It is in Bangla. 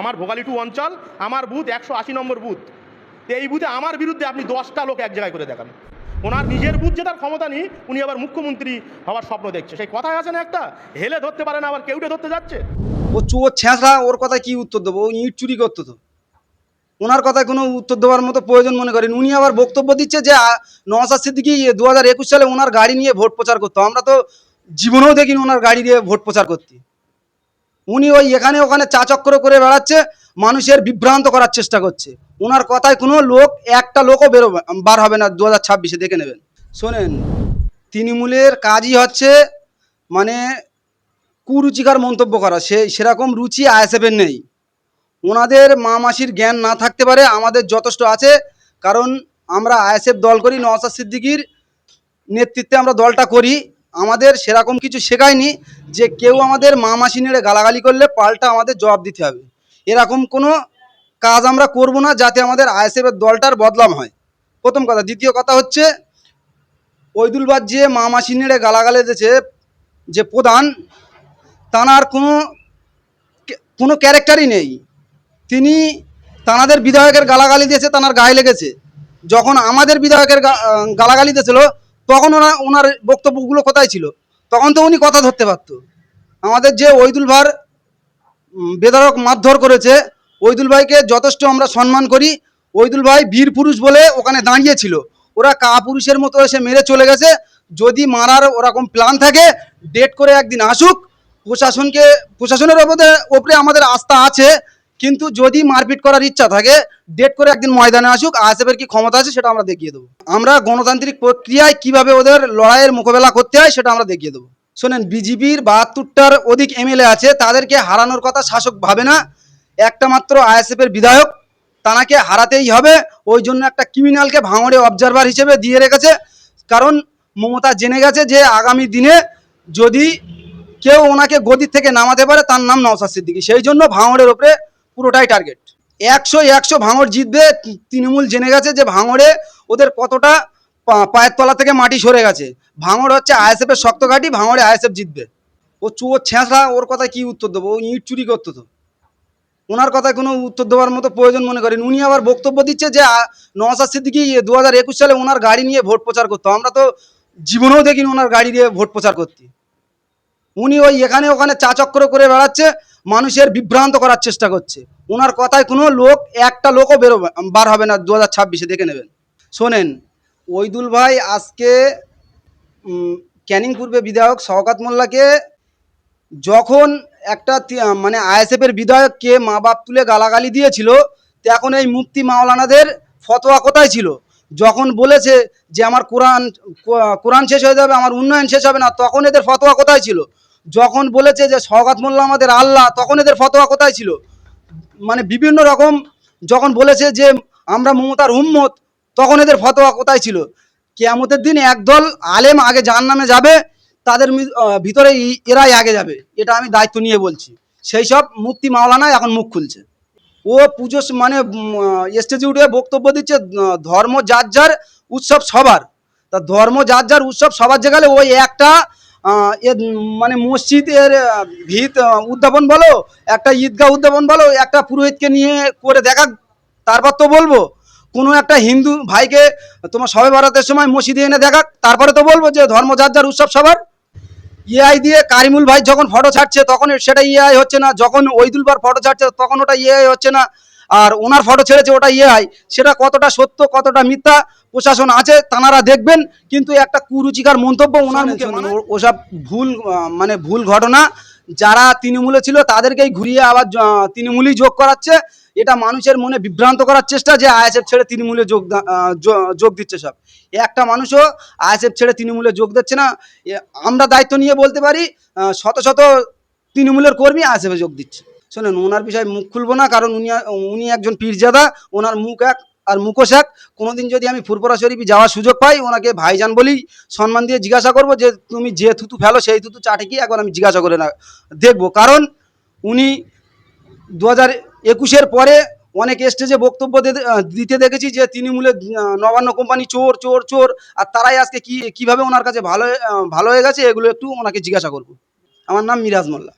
আমার ভোগালী টু অঞ্চল, আমার বুথ একশো আশি নম্বর বুথ। এই বুথে আমার বিরুদ্ধে আপনি দশটা লোক এক জায়গায় করে দেখান। ওনার নিজের বুথ জেতার ক্ষমতা নেই, উনি আবার মুখ্যমন্ত্রী হওয়ার স্বপ্ন দেখছে। সেই কথায় আছে না একটা? হেলে ধরতে পারে না, আবার কেউটে ধরতে যাচ্ছে? ও চোর ছেঁচড়া ওর কথায় কি উত্তর দেবো? ও ইট চুরি করতো তো। ওনার কথায় কোনো উত্তর দেওয়ার মতো প্রয়োজন মনে করেন। উনি আবার বক্তব্য দিচ্ছে যে নওশাদ সিদ্দিকি দু হাজার একুশ সালে ওনার গাড়ি নিয়ে ভোট প্রচার করতো। আমরা তো জীবনেও দেখিনি ওনার গাড়ি দিয়ে ভোট প্রচার করতে। উনি ওই এখানে ওখানে চা চক্র করে বেড়াচ্ছে, মানুষের বিভ্রান্ত করার চেষ্টা করছে। ওনার কথায় কোনো লোক, একটা লোকও বেরোবে বার হবে না, দু হাজার ছাব্বিশে দেখে নেবেন। শোনেন, তৃণমূলের কাজই হচ্ছে মানে কুরুচিকার মন্তব্য করা। সে, সেরকম রুচি আইএসএফের নেই। ওনাদের মা মাসির জ্ঞান না থাকতে পারে, আমাদের যথেষ্ট আছে, কারণ আমরা আইএসএফ দল করি নওয়াজ সিদ্দিকির নেতৃত্বে আমরা দলটা করি। আমাদের সেরকম কিছু শেখায়নি যে কেউ আমাদের মা মাসি নেড়ে গালাগালি করলে পাল্টা আমাদের জবাব দিতে হবে। এরকম কোনো কাজ আমরা করব না যাতে আমাদের আইএসএফের দলটার বদলাম হয়। প্রথম কথা। দ্বিতীয় কথা হচ্ছে ওইদুলবাদ যে মা মাসি নেড়ে গালাগালি দিয়েছে যে প্রধান তানার কোনো কোনো ক্যারেক্টারই নেই। তিনি তানাদের বিধায়কের গালাগালি দিয়েছে, তানার গায়ে লেগেছে। যখন আমাদের বিধায়কের গালাগালি দিয়েছিল তখন ওনা ওনার বক্তব্যগুলো কোথায় ছিল? তখন তো উনি কথা ধরতে পারতো। আমাদের যে ওইদুল ভার বেধড়ক মারধর করেছে, ওইদুল ভাইকে যথেষ্ট আমরা সম্মান করি। ওইদুল ভাই বীর পুরুষ বলে ওখানে দাঁড়িয়েছিল। ওরা কা পুরুষের মতো এসে মেরে চলে গেছে। যদি মারার ওরকম প্ল্যান থাকে ডেট করে একদিন আসুক। প্রশাসনকে প্রশাসনের ওপরে ওপরে আমাদের আস্থা আছে। কিন্তু যদি মারপিট করার ইচ্ছা থাকে ডেট করে একদিন ময়দানে আসুক আইএসএফের কি ক্ষমতা আছে সেটা আমরা দেখিয়ে দেবো। আমরা গণতান্ত্রিক প্রক্রিয়ায় কীভাবে ওদের লড়াইয়ের মোকাবেলা করতে হয় সেটা আমরা দেখিয়ে দেবো। শোনেন বিজেপির বাহাত্তরটার অধিক এমএলএ আছে, তাদেরকে হারানোর কথা শাসক ভাবে না। একটা মাত্র আইএসএফের বিধায়ক, তানাকে হারাতেই হবে। ওই জন্য একটা ক্রিমিনালকে ভাঙড়ে অবজারভার হিসেবে দিয়ে রেখেছে। কারণ মমতা জেনে গেছে যে আগামী দিনে যদি কেউ ওনাকে গদির থেকে নামাতে পারে, তার নাম নওসাদ সিদ্দিকী। সেই জন্য ভাঙড়ের ওপরে পুরোটাই টার্গেট একশো একশো ভাঙড় জিতবে তৃণমূল জেনে গেছে যে ভাঙড়ে ওদের কতটা পায়ের তলা থেকে মাটি সরে গেছে। ভাঙড় হচ্ছে আইএসএফ এর শক্ত ঘাঁটি, ভাঙড়ে আইএসএফ জিতবে। ও চোর ছেঁচড়া ওর কথায় কি উত্তর দেবো? ও ইট চুরি করতো তো। ওনার কথায় কোনো উত্তর দেওয়ার মতো প্রয়োজন মনে করেন। উনি আবার বক্তব্য দিচ্ছে যে নওশাদ সিদ্দিকি দু হাজার একুশ সালে ওনার গাড়ি নিয়ে ভোট প্রচার করতো। আমরা তো জীবনেও দেখিনি ওনার গাড়ি দিয়ে ভোট প্রচার করতে। উনি ওই এখানে ওখানে চা চক্র করে বেড়াচ্ছে। মানুষের বিভ্রান্ত করার চেষ্টা করছে। ওনার কথায় কোনো লোক, একটা লোকও বেরোবে বার হবে না, দু হাজার ছাব্বিশে দেখে নেবেন। শোনেন, ওইদুল ভাই আজকে ক্যানিং পূর্বে বিধায়ক শওকাত মোল্লাকে যখন একটা মানে আইএসএফের বিধায়ককে মা বাপ তুলে গালাগালি দিয়েছিল তখন এই মুক্তি মাওলানাদের ফতোয়া কোথায় ছিল? যখন বলেছে যে আমার কোরআন কোরআন শেষ হয়ে যাবে, আমার উন্নয়ন শেষ হবে না, তখন এদের ফতোয়া কোথায় ছিল? যখন বলেছে যে সওগাত মোল্লা আমাদের আল্লাহ, তখন এদের ফতোয়া কোথায় ছিল? মানে বিভিন্ন রকম যখন বলেছে যে আমরা মমতার উম্মত, তখন এদের ফতোয়া কোথায় ছিল? কেয়ামতের দিন একদল আলেম আগে জাহান নামে যাবে, তাদের ভিতরে এরাই আগে যাবে। এটা আমি দায়িত্ব নিয়ে বলছি। সেই সব মুক্তি মাওলানা এখন মুখ খুলছে। ও পুজো মানে উঠে বক্তব্য দিচ্ছে ধর্ম যার যার উৎসব সবার। তা ধর্ম যার যার উৎসব সবার জায়গায় ওই একটা আহ, এ উম, মানে মসজিদের ভিত উদ্যাপন বলো একটা ঈদগাহ উদ্যাপন বলো একটা পুরোহিতকে নিয়ে করে দেখা তারপর তো বলব কোনো একটা হিন্দু ভাইকে তোমার সবে ভারতের সময় মসজিদে এনে দেখা তারপরে তো বলব যে ধর্ম যার যার উৎসব সবার। ইআই দিয়ে কারিমুল ভাই যখন ফটো ছাড়ছে তখন সেটা ইআই হচ্ছে না যখন ওইদুলবার ফটো ছাড়ছে তখন ওটা ইআই হচ্ছে না। আর ওনার ফটো ছেড়েছে ওটা ইআই সেটা কতটা সত্য কতটা মিথ্যা প্রশাসন আছে তানারা দেখবেন কিন্তু একটা কুরুচিকার মন্তব্য ওনার মুখে মানে ওসব ভুল মানে ভুল ঘটনা যারা তৃণমূলে ছিল তাদেরকেই ঘুরিয়ে আবার তৃণমূলই যোগ করাচ্ছে। এটা মানুষের মনে বিভ্রান্ত করার চেষ্টা যে আইএসএফ ছেড়ে তৃণমূলে যোগ যোগ দিচ্ছে সব। একটা মানুষও আইএসএফ ছেড়ে তৃণমূলে যোগ দিচ্ছে না আমরা দায়িত্ব নিয়ে বলতে পারি শত শত তৃণমূলের কর্মী আইএসএফে যোগ দিচ্ছে। শোনেন ওনার বিষয়ে মুখ খুলবো না কারণ উনি উনি একজন পীরজাদা ওনার মুখ এক আর মুখোশ এক। কোনোদিন যদি আমি ফুরপুরা শরীফ যাওয়ার সুযোগ পাই ওনাকে ভাইজান বলেই সম্মান দিয়ে জিজ্ঞাসা করব যে তুমি যে থুতু ফেলো সেই থুতু চাটে কি? একবার আমি জিজ্ঞাসা করে না দেখব। কারণ উনি দু হাজার একুশের পরে অনেক স্টেজে বক্তব্য দিতে দেখেছি যে তৃণমূলের আহ, নবান্ন কোম্পানি চোর চোর চোর আর তারাই আজকে কি কীভাবে ওনার কাছে ভালো ভালো হয়ে গেছে এগুলো একটু ওনাকে জিজ্ঞাসা করব। আমার নাম মিরাজ মোল্লা।